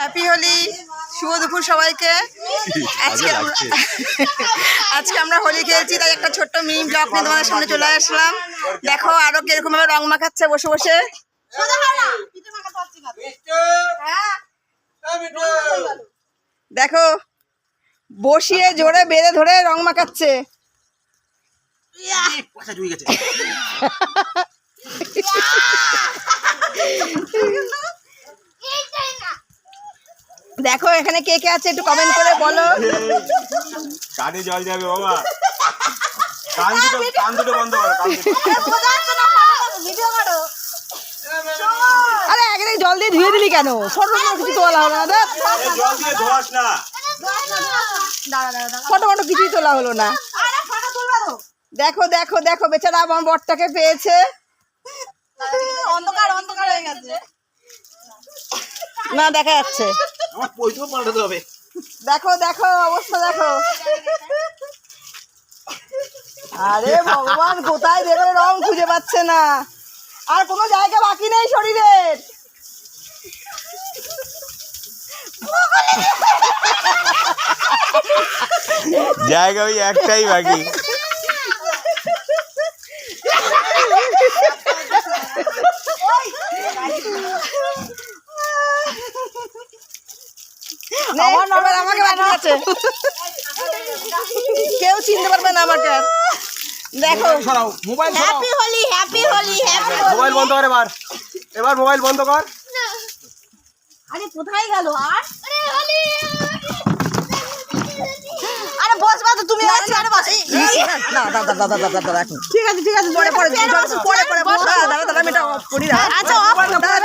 Happy Holi শুভ দুপুর সবাইকে। আজকে আজকে আমরা- আজকে আমরা হোলি খেলছি তাই একটা ছোট্ট মিনি ব্লগ নিয়ে তোমাদের সামনে চলে আসলাম। দেখো আরও কীরকম ভাবে রং মাখাচ্ছে বসে বসে। দেখো বসিয়ে জোরে বেঁধে ধরে রং মাখাচ্ছে। দেখো এখানে কে কে আছে একটু কমেন্ট করে বলো। কানে জল যাবে বাবা। কান দুটো কান দুটো বন্ধ করো কান দুটো। আরে একদিন জল দিয়ে ধুয়ে দিলি কেন? ফটো কিছু তোলা হলো না দেখ। জল দিয়ে ধোয়াস না। ফটো ফটো কিছুই তোলা হলো না। দেখো দেখো দেখো বেচারা আমার বরটাকে পেয়েছে। অন্ধকার অন্ধকার হয়ে গেছে না দেখা যাচ্ছে। আমার পয়সাও পাল্টাতে হবে দেখো দেখো অবস্থা দেখো। আরে ভগবান কোথায় দেবে রং খুঁজে পাচ্ছে না? আর কোনো জায়গা বাকি নেই শরীরের জায়গা ওই একটাই বাকি। আমার নম্বর আমাকে বাকি আছে কেউ চিনতে পারবে না আমাকে দেখো সরাও মোবাইল সরাও happy Holi happy Holi happy mobile বন্ধ কর এবার এবার মোবাইল বন্ধ কর আরে কোথায় গেল আর আরে বসবা তো তুমি আছো আরে বস না দাদা দাদা দাদা দাদা রাখুন ঠিক আছে ঠিক আছে পরে পরে পরে পরে পরে দাদা দাদা করি দাদা আচ্ছা, দাদা